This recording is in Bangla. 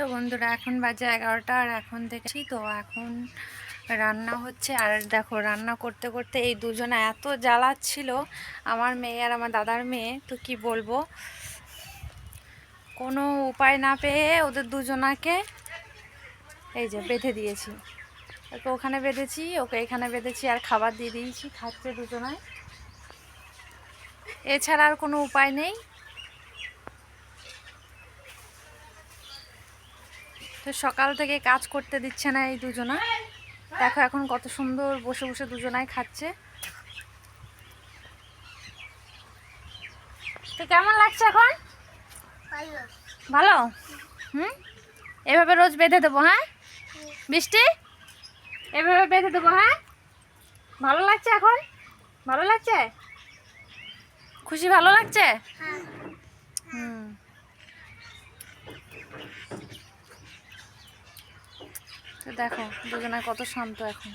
তো বন্ধুরা, এখন বাজে এগারোটা আর এখন দেখছি তো এখন রান্না হচ্ছে। আর দেখো, রান্না করতে করতে এই দুজনে এত জ্বালাচ্ছিল, আমার মেয়ে আর আমার দাদার মেয়ে, তো কি বলব? কোনো উপায় না পেয়ে ওদের দুজনাকে এই যে বেঁধে দিয়েছি। ওকে ওখানে বেঁধেছি, ওকে এখানে বেঁধেছি আর খাবার দিয়ে দিয়েছি, খাচ্ছে দুজনায়। এছাড়া আর কোনো উপায় নেই। তো সকাল থেকে কাজ করতে দিচ্ছে না এই দুজনা। দেখো এখন কত সুন্দর বসে বসে দুজনাই খাচ্ছে। তো কেমন লাগছে এখন? ভালো। হুম? এভাবে রোজ বেঁধে দেবো হ্যাঁ? বৃষ্টি? এভাবে বেঁধে দেবো হ্যাঁ? ভালো লাগছে এখন? ভালো লাগছে? খুশি ভালো লাগছে? হুম দেখো দুজনে কত শান্ত এখন।